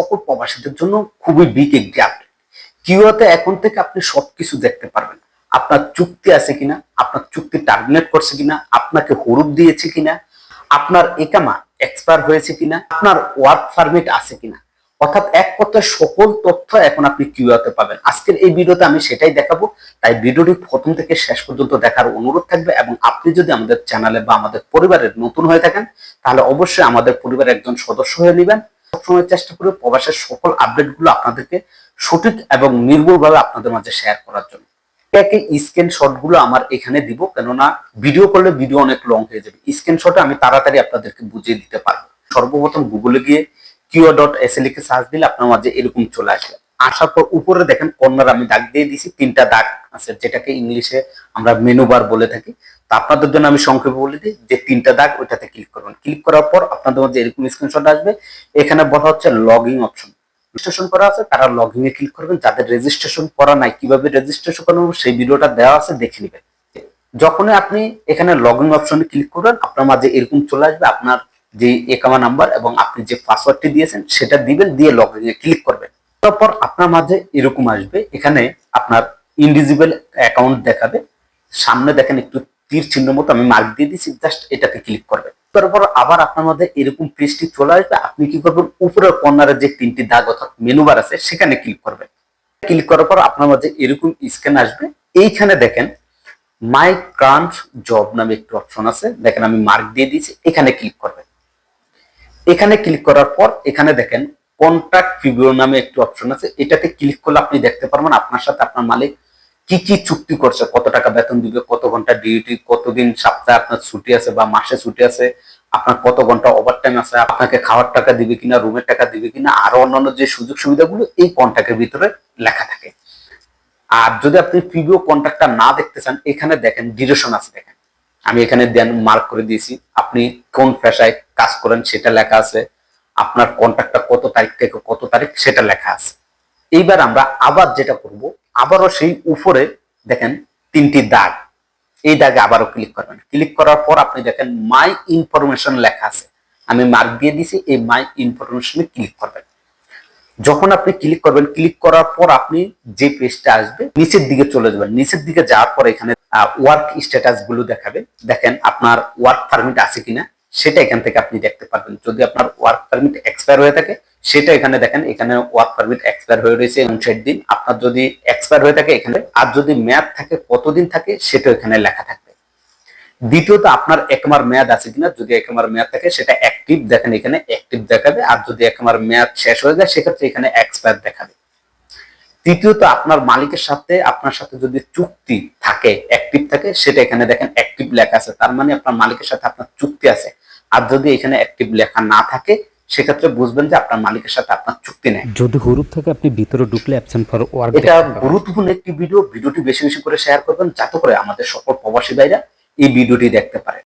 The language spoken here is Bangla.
সকল প্রবাসীদের জন্য খুবই বিগ একটি আপডেট কিউতে এখন থেকে আপনি সবকিছু দেখতে পারবেন। আপনার চুক্তি আছে কিনা, আপনার চুক্তি টার্মিনেট করছে কিনা, আপনাকে হরুপ দিয়েছে কিনা, আপনার একামা এক্সপায়ার হয়েছে কিনা, আপনার ওয়ার্ক পারমিট আছে কিনা। অর্থাৎ এক কথায় সকল তথ্য এখন আপনি কিউআতে পাবেন। আজকের এই ভিডিওতে আমি সেটাই দেখাবো। তাই ভিডিওটি প্রথম থেকে শেষ পর্যন্ত দেখার অনুরোধ থাকবে এবং আপনি যদি আমাদের চ্যানেলে বা আমাদের পরিবারের নতুন হয়ে থাকেন, তাহলে অবশ্যই আমাদের পরিবারের একজন সদস্য হয়ে নেবেন। সবসময় চেষ্টা করে প্রবাসের সকল আপডেটগুলো আপনাদেরকে সঠিক এবং নির্ভুলভাবে আপনাদের মাঝে শেয়ার করার জন্য। একে স্ক্রিনশটগুলো আমার এখানে দিব, কেননা ভিডিও করলে ভিডিও অনেক লং হয়ে যাবে। স্ক্রিনশটে আমি তাড়াতাড়ি আপনাদেরকে বুঝিয়ে দিতে পারব। সর্বপ্রথম গুগলে গিয়ে কিউ ডট এস লিখে সার্চ দিলে আপনার মাঝে এরকম চলে আসবে। আসার পর উপরে দেখেন কর্নার আমি দাগ দিয়ে দিয়েছি, তিনটা দাগ আছে, যেটাকে ইংলিশে আমরা মেনু বার বলে থাকি। তা আপনাদের জন্য আমি সংক্ষেপে বলে দিই যে তিনটা দাগ ওইটাতে ক্লিক করবেন। ক্লিক করার পর আপনাদের মধ্যে এরকম স্ক্রিনশট আসবে, এখানে বলা হচ্ছে লগইন অপশন রেজিস্ট্রেশন করা আছে, তারা লগইন এ ক্লিক করবেন, যাদের রেজিস্ট্রেশন করা নাই, কীভাবে রেজিস্ট্রেশন করবেন, সেই ভিডিওটা দেওয়া আছে, দেখে নেবেন। যখনই আপনি এখানে লগইন অপশনে ক্লিক করবেন, আপনার মাঝে এরকম চলে আসবে, আপনার যে একামা নাম্বার এবং আপনি যে পাসওয়ার্ডটি দিয়েছেন, সেটা দিবেন, দিয়ে লগইন এ ক্লিক করবেন। তারপর আপনার মাঝে এরকম আসবে, এখানে আপনার ইনডিজিবল অ্যাকাউন্ট দেখাবে, সামনে দেখেন একটু তীর চিহ্ন মতো আমি মার্ক দিয়ে দিচ্ছি জাস্ট এটাতে ক্লিক করবেন তারপর আবার আপনার মধ্যে এরকম পেজটি চলে আসবে, আপনি কি করবেন, উপরের কর্নারে যে তিনটি দাগ অর্থাৎ মেনু বার আছে, সেখানে ক্লিক করবেন। ক্লিক করার পর আপনার মাঝে এরকম স্ক্যান আসবে, এইখানে দেখেন মাই কারেন্ট জব নামে একটু অপশন আছে, দেখেন আমি মার্ক দিয়ে দিয়েছি, এখানে ক্লিক করবেন। এখানে ক্লিক করার পর এখানে দেখেন কন্ট্রাক্ট প্রিভিউ নামে একটু অপশন আছে। এটাতে ক্লিক করলে আপনি দেখতে পারবেন আপনার সাথে আপনার মালিক কি কি চুক্তি করছে, কত টাকা বেতন দিবে, কত ঘণ্টা ডিউটি কতদিন সপ্তাহে আপনার ছুটি আছে বা মাসে ছুটি আছে, আপনার কত ঘণ্টা ওভার টাইম আছে, আপনাকে খাওয়ার টাকা দিবে কিনা রুমের টাকা দিবে কিনা, আরও অন্যান্য যে সুযোগ সুবিধাগুলো এই কন্ট্রাক্টের ভিতরে লেখা থাকে। আর যদি আপনি প্রিভিউ কন্ট্রাক্টটা না দেখতে চান, এখানে দেখেন ডিউরেশন আছে দেখেন। আমি এখানে দেন মার্ক করে দিয়েছি। আপনি কোন পেশায় কাজ করেন সেটা লেখা আছে। আপনার কন্ট্রাক্টটা কত তারিখ থেকে কত তারিখ সেটা লেখা আছে। এইবার আমরা আবার যেটা করব, আবারও সেই উপরে দেখেন তিনটি দাগ। এই দাগে আবারও ক্লিক করবেন। ক্লিক করার পর আপনি দেখেন মাই ইনফরমেশন লেখা আছে। আমি মার্ক দিয়ে দিছি, এই মাই ইনফরমেশনে ক্লিক করবেন। যখন আপনি ক্লিক করবেন ক্লিক করার পর আপনি যে পেজটা আসবে, নিচের দিকে চলে যাবেন। নিচের দিকে যাওয়ার পর এখানে ওয়ার্ক স্ট্যাটাসগুলো দেখাবে। দেখেন আপনার ওয়ার্ক পারমিট আছে কিনা, সেটা এখান থেকে আপনি দেখতে পারবেন। যদি আপনার ওয়ার্ক পারমিট এক্সপায়ার হয়ে থাকে সেটা এখানে দেখেন, এখানে ওয়ার্ক পারমিট এক্সপায়ার হয়ে রয়েছে উনষাট দিন আপনার যদি এক্সপায়ার হয়ে থাকে এখানে, আর যদি মেয়াদ থাকে, কতদিন থাকে সেটা এখানে লেখা থাকবে। দ্বিতীয়ত, আপনার একমার মেয়াদ আছে কিনা, যদি একমার মেয়াদ থাকে, সেটা অ্যাক্টিভ দেখেন এখানে অ্যাক্টিভ দেখাবে, আর যদি একমার মেয়াদ শেষ হয়ে যায়, সেক্ষেত্রে এখানে এক্সপায়ার দেখাবে। তৃতীয়ত, আপনার মালিকের সাথে, আপনার সাথে যদি চুক্তি থাকে অ্যাক্টিভ থাকে, সেটা এখানে দেখেন অ্যাক্টিভ লেখা আছে। তার মানে আপনার মালিকের সাথে আপনার চুক্তি আছে। আর যদি এখানে অ্যাক্টিভ লেখা না থাকে সেক্ষেত্রে বুঝবেন যে আপনার মালিকের সাথে আপনার চুক্তি নেই। যদি হরুপ থেকে আপনি ভিতরে ঢুকলে অ্যাবসেন্ট ফর ওয়ার্ক এটা গুরুত্বপূর্ণ একটি ভিডিও ভিডিওটি বেশি বেশি করে শেয়ার করবেন যাতে করে আমাদের সকল প্রবাসী ভাইরা এই ভিডিওটি দেখতে পারে।